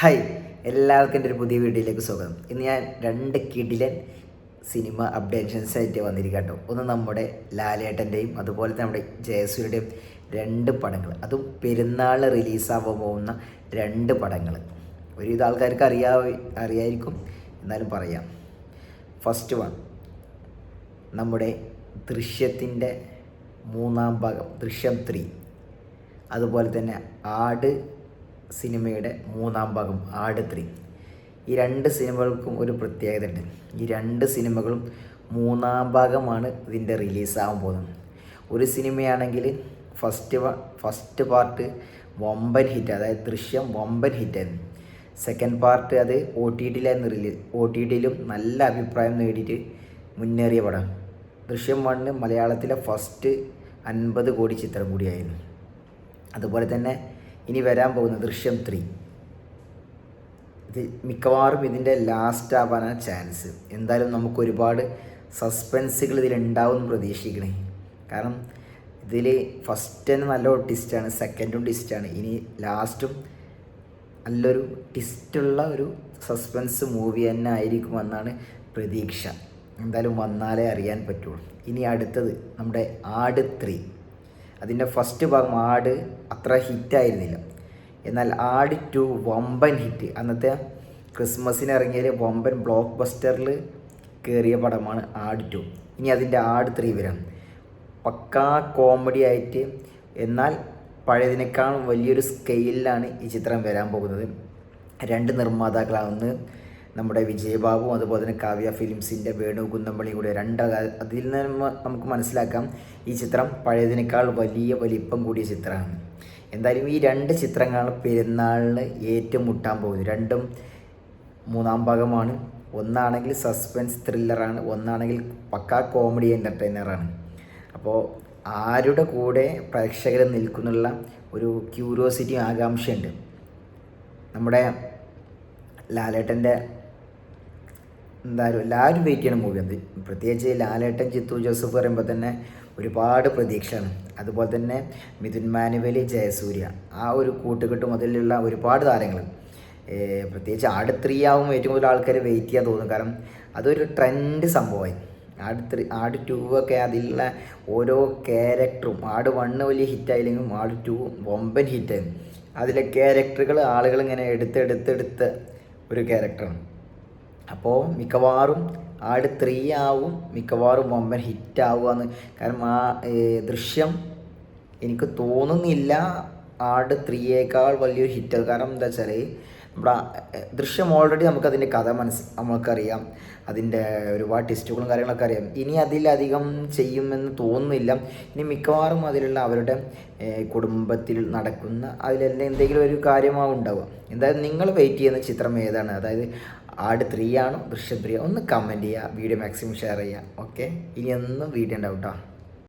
Hi എല്ലാവർക്കും എന്റെ ഒരു പുതിയ വീഡിയോയിലേക്ക് സ്വാഗതം. ഇന്ന് ഞാൻ രണ്ട് കിടിലൻ സിനിമ അപ്ഡേഷൻസ് ആയിട്ട് വന്നിരിക്കാം കേട്ടോ. ഒന്ന് നമ്മുടെ ലാലേട്ടന്റെയും അതുപോലെ തന്നെ നമ്മുടെ ജയസൂര്യയുടെയും രണ്ട് പടങ്ങൾ. അതും പെരുന്നാൾ റിലീസാവാൻ പോകുന്ന രണ്ട് പടങ്ങൾ. ഒരുവിധ ആൾക്കാർക്ക് അറിയാ അറിയായിരിക്കും എന്നാലും പറയാം. ഫസ്റ്റ് വൺ നമ്മുടെ ദൃശ്യത്തിന്റെ മൂന്നാം ഭാഗം ദൃശ്യം ത്രീ അതുപോലെ തന്നെ ആട് സിനിമയുടെ മൂന്നാം ഭാഗം ആട് ത്രീ. ഈ രണ്ട് സിനിമകൾക്കും ഒരു പ്രത്യേകത ഉണ്ട് ഈ രണ്ട് സിനിമകളും മൂന്നാം ഭാഗമാണ് ഇതിന്റെ റിലീസാകാൻ പോകുന്നത്. ഒരു സിനിമയാണെങ്കിൽ ഫസ്റ്റ് ഫസ്റ്റ് പാർട്ട് വമ്പൻ ഹിറ്റ് അതായത് ദൃശ്യം വമ്പൻ ഹിറ്റായിരുന്നു സെക്കൻഡ് പാർട്ട് അത് ഒ ടി ടിയിലായിരുന്നു റിലീസ് ഒ ടി ടിയിലും നല്ല അഭിപ്രായം നേടിയിട്ട് മുന്നേറിയ പടം. ദൃശ്യം വണ്ണ് മലയാളത്തിലെ ഫസ്റ്റ് അൻപത് കോടി ചിത്രം കൂടിയായിരുന്നു. അതുപോലെ തന്നെ ഇനി വരാൻ പോകുന്ന ദൃശ്യം ത്രീ. ഇത് മിക്കവാറും ഇതിന്റെ ലാസ്റ്റ് ആവാനാണ് ചാൻസ് എന്തായാലും നമുക്ക് ഒരുപാട് സസ്പെൻസുകൾ ഇതിലുണ്ടാവും പ്രതീക്ഷിക്കണേ. കാരണം ഇതിൽ ഫസ്റ്റ് തന്നെ നല്ല ട്വിസ്റ്റാണ് സെക്കൻഡും ട്വിസ്റ്റാണ് ഇനി ലാസ്റ്റും നല്ലൊരു ട്വിസ്റ്റുള്ള ഒരു സസ്പെൻസ് മൂവി തന്നെ ആയിരിക്കുമെന്നാണ് പ്രതീക്ഷ. എന്തായാലും വന്നാലേ അറിയാൻ പറ്റുള്ളൂ. ഇനി അടുത്തത് നമ്മുടെ ആട് ത്രീ. അതിന്റെ ഫസ്റ്റ് ഭാഗം ആട് അത്ര ഹിറ്റായിരുന്നില്ല എന്നാൽ ആടി ടു വമ്പൻ ഹിറ്റ്. അന്നത്തെ ക്രിസ്മസിന് ഇറങ്ങിയ വമ്പൻ ബ്ലോക്ക് ബസ്റ്ററിൽ കയറിയ പടമാണ് ആട് ടു. ഇനി അതിന്റെ ആട് ത്രീ വരാം. പക്കാ കോമഡി ആയിട്ട് എന്നാൽ പഴയതിനേക്കാൾ വലിയൊരു സ്കെയിലാണ് ഈ ചിത്രം വരാൻ പോകുന്നത്. രണ്ട് നിർമ്മാതാക്കളാണ് ഒന്ന് നമ്മുടെ വിജയബാബു അതുപോലെ തന്നെ കാവ്യ ഫിലിംസിന്റെ വേണു കുന്നമ്പളി കൂടെ രണ്ട് അതിൽ നിന്ന് നമുക്ക് മനസ്സിലാക്കാം. ഈ ചിത്രം പഴയതിനേക്കാൾ വലിയ വലിപ്പം കൂടിയ ചിത്രമാണ്. എന്തായാലും ഈ രണ്ട് ചിത്രങ്ങൾ പെരുന്നാളിന് ഏറ്റുമുട്ടാൻ പോകുന്നു. രണ്ടും മൂന്നാം ഭാഗമാണ്. ഒന്നാണെങ്കിൽ സസ്പെൻസ് ത്രില്ലറാണ്. ഒന്നാണെങ്കിൽ പക്കാ കോമഡി എന്റർടൈനറാണ്. അപ്പോൾ ആരുടെ കൂടെ പ്രേക്ഷകർ നിൽക്കുന്നുള്ള ഒരു ക്യൂരിയോസിറ്റി ആകാംക്ഷയുണ്ട്. നമ്മുടെ ലാലേട്ടന്റെ എന്തായാലും എല്ലാവരും വെയിറ്റ് ചെയ്യണ മൂവി അത്. പ്രത്യേകിച്ച് ലാലേട്ടൻ ചിത്തു ജോസഫ് പറയുമ്പോൾ തന്നെ ഒരുപാട് പ്രതീക്ഷയാണ്. അതുപോലെ തന്നെ മിഥുൻ മാനുവലി ജയസൂര്യ. ആ ഒരു കൂട്ടുകെട്ട് മുതലുള്ള ഒരുപാട് താരങ്ങൾ പ്രത്യേകിച്ച് ആട് ത്രീ ആവും ഏറ്റവും കൂടുതൽ ആൾക്കാർ വെയിറ്റ് ചെയ്യാൻ തോന്നും. കാരണം അതൊരു ട്രെൻഡ് സംഭവമായി. ആട് ത്രീ ആട് ടു ഒക്കെ അതിലുള്ള ഓരോ ക്യാരക്ടറും ആട് വണ്ണ് വലിയ ഹിറ്റായില്ലെങ്കിലും ആട് ടു ബൊമ്പൻ ഹിറ്റായിരുന്നു അതിലെ ക്യാരക്ടറുകൾ ആളുകൾ ഇങ്ങനെ എടുത്തെടുത്തെടുത്ത് ഒരു ക്യാരക്ടറാണ് അപ്പോൾ മിക്കവാറും ആട് ത്രീ ആവും മിക്കവാറും വമ്പൻ ഹിറ്റ് ആവുകയെന്ന് കാരണം ആ ദൃശ്യം എനിക്ക് തോന്നുന്നില്ല ആട് ത്രീയേക്കാൾ വലിയൊരു ഹിറ്റ് കാരണം എന്താ വെച്ചാൽ നമ്മുടെ ദൃശ്യം ഓൾറെഡി നമുക്കതിന്റെ കഥ മനസ്സ് നമുക്കറിയാം അതിന്റെ ഒരുപാട് ടെസ്റ്റുകളും കാര്യങ്ങളൊക്കെ അറിയാം. ഇനി അതിലധികം ചെയ്യുമെന്ന് തോന്നുന്നില്ല. ഇനി മിക്കവാറും അതിലുള്ള അവരുടെ കുടുംബത്തിൽ നടക്കുന്ന അതിലെല്ലാം എന്തെങ്കിലും ഒരു കാര്യമാവും ഉണ്ടാവുക. എന്തായാലും നിങ്ങൾ വെയിറ്റ് ചെയ്യുന്ന ചിത്രം ഏതാണ്? അതായത് ആട് ത്രീ ആണോ ദൃശ്യം ത്രീ ഒന്ന് കമന്റ് ചെയ്യുക വീഡിയോ മാക്സിമം ഷെയർ ചെയ്യുക. ഓക്കെ ഇനി ഒന്നും വീഡിയോ ഉണ്ടാവും കേട്ടോ